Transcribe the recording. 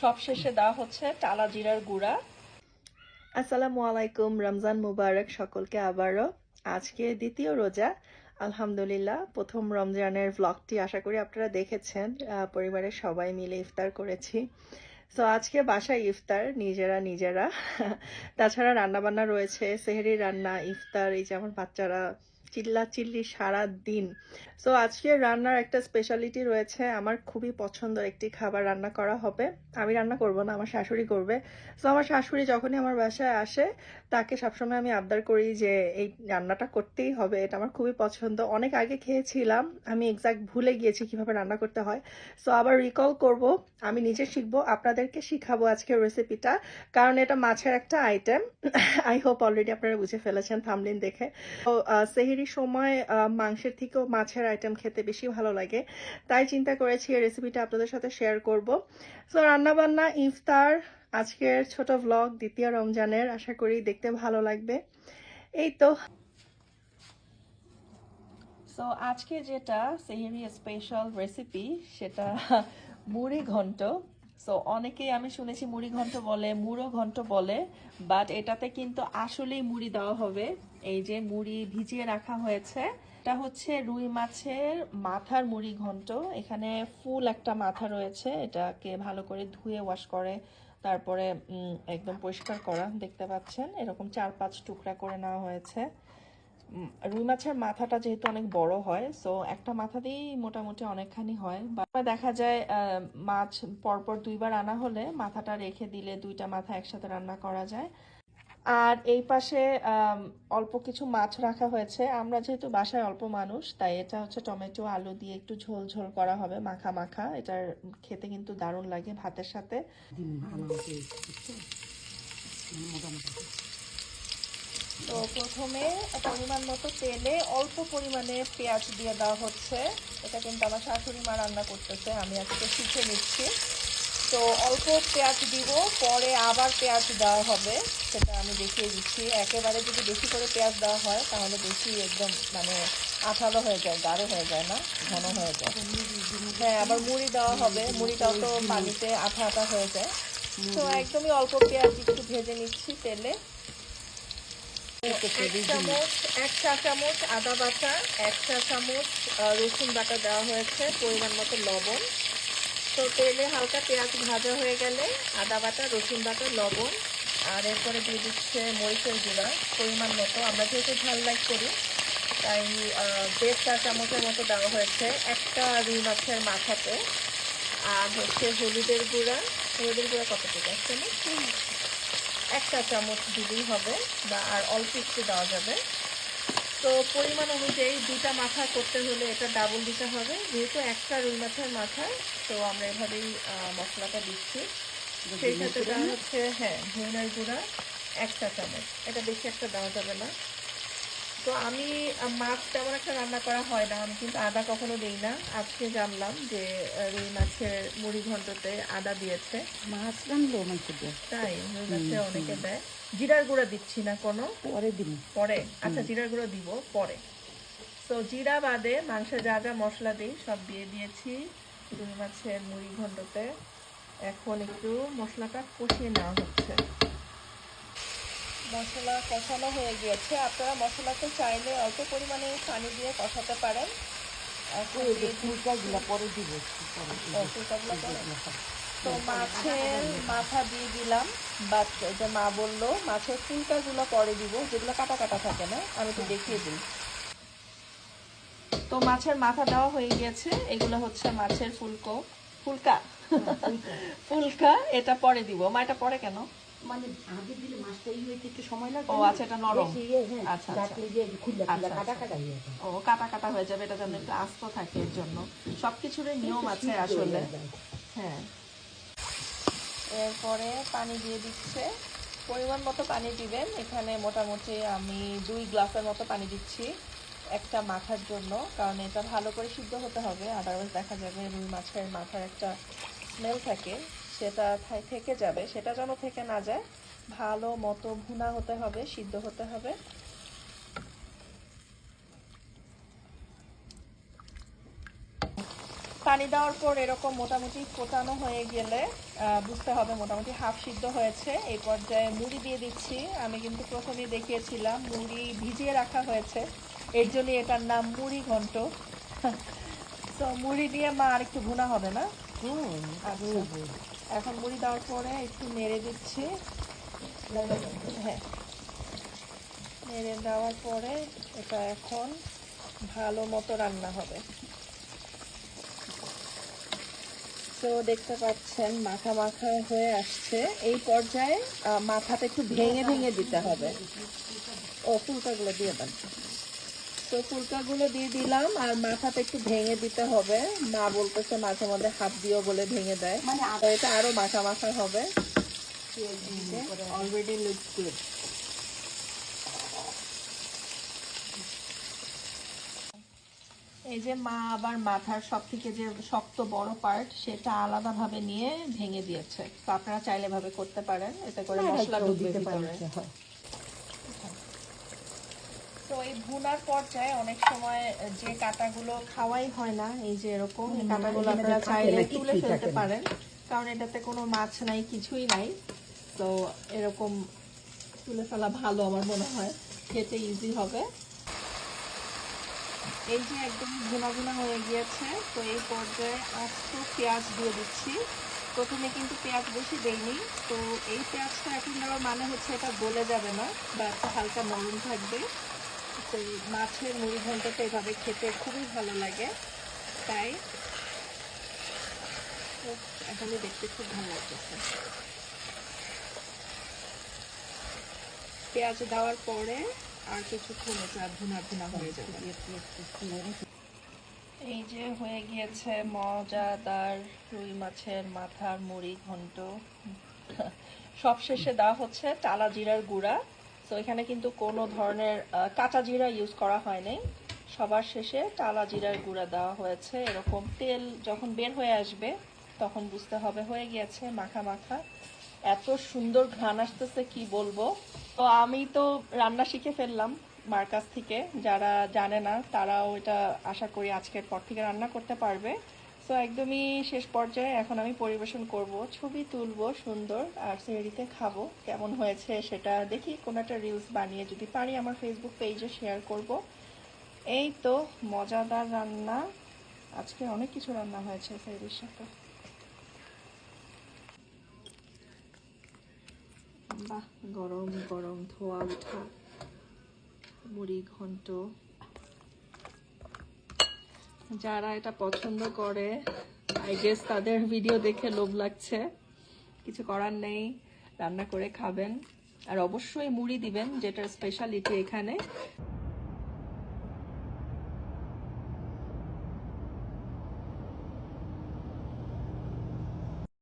সব শেষে দেওয়া হচ্ছে টালা জিরার গুঁড়া। আসসালামু আলাইকুম, রমজান মুবারক সকলকে আবারও। আজকে দ্বিতীয় রোজা। আলহামদুলিল্লাহ, প্রথম রমজানের ভ্লগটি আশা করি আপনারা দেখেছেন। পরিবারের সবাই মিলে ইফতার করেছি। সো আজকে বাসায় ইফতার, নিজেরা নিজেরা। তাছাড়া রান্না বান্না রয়েছে, সেহরি রান্না, ইফতার, এই যে আমার বাচ্চারা চিল্লা চিল্লি সারা দিন সো আজকে রান্নার একটা স্পেশালিটি রয়েছে। আমার খুবই পছন্দের একটি খাবার রান্না করা হবে। আমি রান্না করব না, আমার শাশুড়ি করবে। সো আমার শাশুড়ি যখনই আমার বাসায় আসে, তাকে সবসময় আমি আবদার করি যে, এই রান্নাটা করতেই হবে। এটা আমার খুবই পছন্দ। অনেক আগে খেয়েছিলাম, আমি এক্সাক্ট ভুলে গিয়েছি কীভাবে রান্না করতে হয়। সো আবার রিকল করব, আমি নিজে শিখব, আপনাদেরকে শিখাবো আজকের রেসিপিটা কারণ এটা মাছের একটা আইটেম আই হোপ অলরেডি আপনারা বুঝে ফেলেছেন থামলিন দেখে। তো সেহেরির সময় মাংসের থেকেও মাছের আইটেম খেতে বেশি ভালো লাগে। তাই চিন্তা করেছি এই রেসিপিটা আপনাদের সাথে শেয়ার করব। সো রান্নাবান্না, ইফতার, আজকের ছোট ভ্লগ দ্বিতীয় রমজানের। আশা করি দেখতে ভালো লাগবে। এই তো। সো আজকে যেটা সেহেরি স্পেশাল রেসিপি সেটা মুড়ি ঘন্ট। সো অনেকেই আমি শুনেছি মুড়ি ঘন্ট বলে, মুড়ো ঘন্ট বলে বাট এটাতে কিন্তু আসলেই মুড়ি দেওয়া হবে। এই যে মুড়ি ভিজিয়ে রাখা হয়েছে, এটা হচ্ছে রুই মাছের মাথার মুড়ি ঘন্ট। এখানে ফুল একটা মাথা রয়েছে, এটাকে ভালো করে ধুয়ে ওয়াশ করে, তারপরে একদম পরিষ্কার করা, দেখতে পাচ্ছেন? এরকম চার পাঁচ টুকরা করে নেওয়া হয়েছে। রুই মাছের মাথাটা যেহেতু অনেক বড় হয় সো একটা মাথা দিয়েই মোটামুটি অনেকখানি হয়। বা দেখা যায় মাছ পরপর দুইবার আনা হলে মাথাটা রেখে দিলে দুইটা মাথা একসাথে রান্না করা যায়। আর এই পাশে অল্প কিছু মাছ রাখা হয়েছে। আমরা যেহেতু বাসায় অল্প মানুষ, তাই এটা হচ্ছে টমেটো, আলু দিয়ে একটু ঝোল ঝোল করা হবে, মাখা মাখা। এটার খেতে কিন্তু দারুণ লাগে ভাতের সাথে। তো প্রথমে পরিমাণ মতো তেলে অল্প পরিমাণে পেঁয়াজ দিয়ে দেওয়া হচ্ছে। এটা কিন্তু আমার শাশুড়ি মা রান্না করতেছে, আমি আজকে শিখে নিচ্ছি। তো অল্প পেঁয়াজ দিব, পরে আবার পেঁয়াজ দেওয়া হবে, সেটা আমি দেখিয়ে দিচ্ছি। একেবারে যদি বেশি করে পেঁয়াজ দেওয়া হয়, তাহলে বেশি একদম মানে আঠালো হয়ে যায়, গাঢ় হয়ে যায় না, ঘন হয়ে যায়। হ্যাঁ আবার মুড়ি দেওয়া হবে, মুড়িটাও তো পানিতে আঠা আঠা হয়ে যায়। তো একদমই অল্প পেঁয়াজ একটু ভেজে নিচ্ছি তেলে। এক চামচ এক চা চামচ আদা বাটা এক চা চামচ রসুন বাটা দেওয়া হয়েছে পরিমাণ মতো লবণ। তো তেলে হালকা পেঁয়াজ ভাজা হয়ে গেলে আদা বাটা রসুন বাটা লবণ আর এরপরে দিয়ে দিচ্ছে মরিচের গুঁড়া। পরিমাণ মতো আমরা যেহেতু ঝাল লাইক করি তাই দেড় চা চামচের মতো দেওয়া হয়েছে। একটা রুই মাছের মাথাতে আর হচ্ছে হলুদের গুঁড়া। হলুদের গুঁড়া কতটুকু? এক চামচ? একটা চামচ দিলেই হবে বা আর অল্প একটু দেওয়া যাবে। তো পরিমাণ অনুযায়ী দুটা মাথা করতে হলে এটা ডাবল দিতে হবে। যেহেতু একটা রুই মাথার মাথা তো আমরা এভাবেই মশলাটা দিচ্ছি। সেই সাথে দেওয়া হচ্ছে হ্যাঁ ধনের গুঁড়া একটা চামচ। এটা বেশি একটা দেওয়া যাবে না। তো আমি মাছ তেমন একটা রান্না করা হয় না আমি কিন্তু আদা কখনো দিই না। আজকে জানলাম যে রুই মাছের মুড়ি ঘন্টতে আদা দিয়েছে। মাছ রানলো মাংস দিয়ে? তাই রুই মাছে অনেকে দেয়। জিরার গুঁড়া দিচ্ছি না কোনো। পরে দিন পরে? আচ্ছা জিরার গুঁড়ো দিব পরে। তো জিরা বাদে মাংসে যা যা মশলা দিই সব দিয়ে দিয়েছি রুই মাছের মুড়ি ঘন্টতে। এখন একটু মশলাটা কষিয়ে নেওয়া হচ্ছে। মশলা কষানো হয়ে গিয়েছে। আপনারা মশলাতে চাইলে অল্প পরিমাণে পানি দিয়ে কষাতে পারেন? তো মাছের মাথা দিয়ে দিলাম বাট যে মা বলল মাছের ফুলকাগুলো পরে দিব যেগুলো কাটা কাটা থাকে না আমি তো দেখিয়ে দিই। তো মাছের মাথা দেওয়া হয়ে গেছে এগুলো হচ্ছে মাছের ফুলকো ফুলকা। ফুলকা এটা পরে দিব। মা এটা পরে কেন? মানে আগে দিলে মাছটা হইতে একটু সময় লাগবে ও আচ্ছা এটা নরম। ইয়ে, হ্যাঁ, আচ্ছা, আচ্ছা। যে আচ্ছা, কাটা আচ্ছা। কাটা। ও কাটা কাটা হয়ে যাবে এটা যেন একটু আস্ত থাকে এর জন্য। সবকিছুরই নিয়ম আছে আসলে। হ্যাঁ এরপরে পানি দিয়ে দিচ্ছে। পরিমাণ মতো পানি দিবেন। এখানে মোটামুটি আমি দুই গ্লাসের মতো পানি দিচ্ছি একটা মাথার জন্য কারণ এটা ভালো করে সিদ্ধ হতে হবে। আদারওয়াইজ দেখা যাবে রুই মাছের মাথার একটা স্মেল থাকে। সেটা থেকে যাবে। সেটা যেন থেকে না যায় ভালো মতো ভুনা হতে হবে সিদ্ধ হতে হবে। পানি দেওয়ার পর এরকম মোটামুটি ফোটানো হয়ে গেলে বুঝতে হবে মোটামুটি হাফ সিদ্ধ হয়েছে। এই পর্যায়ে মুড়ি দিয়ে দিচ্ছি। আমি কিন্তু প্রথমেই দেখিয়েছিলাম মুড়ি ভিজিয়ে রাখা হয়েছে। এর জন্য এটার নাম মুড়ি ঘন্ট। তো মুড়ি দিয়ে মা আর একটু ভুনা হবে না? হুম আচ্ছা। এখন মুড়ি দেওয়ার পরে একটু নেড়ে দিচ্ছি। হ্যাঁ। নেড়ে দেওয়ার পরে এটা এখন ভালো মতো রান্না হবে। তো দেখতে পাচ্ছেন মাখা মাখা হয়ে আসছে। এই পর্যায়ে মাথাটা একটু ভেঙে ভেঙে দিতে হবে। ও ফুলকাগুলো দিয়ে দেন। তো ফুলকাগুলো দিয়ে দিলাম আর মাথাটা একটু ভেঙে দিতে হবে। মা বলতেছে মাঝে মধ্যে হাত দিও বলে ভেঙে দেয়। মানে তো এটা আরও মাখা মাখা হবে। অলরেডি গুড এই যে মা আবার মাথার সব থেকে যে শক্ত বড় পার্ট সেটা আলাদাভাবে নিয়ে ভেঙে দিয়েছে। তো আপনারা চাইলে ভাবে করতে পারেন। এতে করে মশলা ঢুকবে ভিতরে তো এই ভুনার পর্যায়ে অনেক সময় যে কাটাগুলো খাওয়াই হয় না এই যে এরকম এই কাটাগুলো আপনারা চাইলে তুলে ফেলতে পারেন কারণ এটাতে কোনো মাছ নাই কিছুই নাই। তো এরকম তুলে ফেলা ভালো আমার মনে হয়। খেতে ইজি হবে। এই যে একদম ভুনা ভুনা হয়ে গিয়েছে তো এই পর্যায়ে আস্ত পেঁয়াজ দিয়ে দিচ্ছি। প্রথমে কিন্তু পেঁয়াজ বেশি দেইনি তো এই পেঁয়াজটা এখন দেওয়ার মানে হচ্ছে এটা গলে যাবে না বা একটা হালকা নরম থাকবে। এই মাছের মুড়ি ঘন্টটা এভাবে খেতে খুবই ভালো লাগে। তাই তো এখনই দেখতে খুব ভালো লাগতেছে। পেঁয়াজ দেওয়ার পরে আর কিছুক্ষণ এটা ভুনা ভুনা হয়ে যাবে। এই যে হয়ে গিয়েছে মজাদার রুই মাছের মাথার মুড়ি ঘন্ট সব শেষে দেওয়া হচ্ছে টালা জিরার গুঁড়া। তো এখানে কিন্তু কোনো ধরনের কাঁচা জিরা ইউজ করা হয়নি। সবার শেষে টালা জিরার গুঁড়া দেওয়া হয়েছে। এরকম তেল যখন বের হয়ে আসবে, তখন বুঝতে হবে হয়ে গিয়েছে, মাখা মাখা। এত সুন্দর ঘ্রাণ আসতেছে, কি বলব? তো আমি তো রান্না শিখে ফেললাম মার কাছ থেকে। যারা জানে না, তারাও এটা আশা করি আজকের পর থেকে রান্না করতে পারবে। তো একদমই শেষ পর্যায়ে এখন আমি পরিবেশন করব। ছবি তুলবো সুন্দর আর সিনারিতে খাব। কেমন হয়েছে সেটা দেখি। কোনো একটা রিলস বানিয়ে যদি পারি আমার ফেসবুক পেজে শেয়ার করব। এই তো মজাদার রান্না। আজকে অনেক কিছু রান্না হয়েছে সেরির সাথে। বাহ, গরম গরম, ধোয়া, উঠা, মুড়ি, ঘন্ট। যারা এটা পছন্দ করে আই গেস তাদের ভিডিও দেখে লোভ লাগছে। কিছু করার নেই, রান্না করে খাবেন। আর অবশ্যই মুড়ি দিবেন, যেটার স্পেশালিটি এখানে।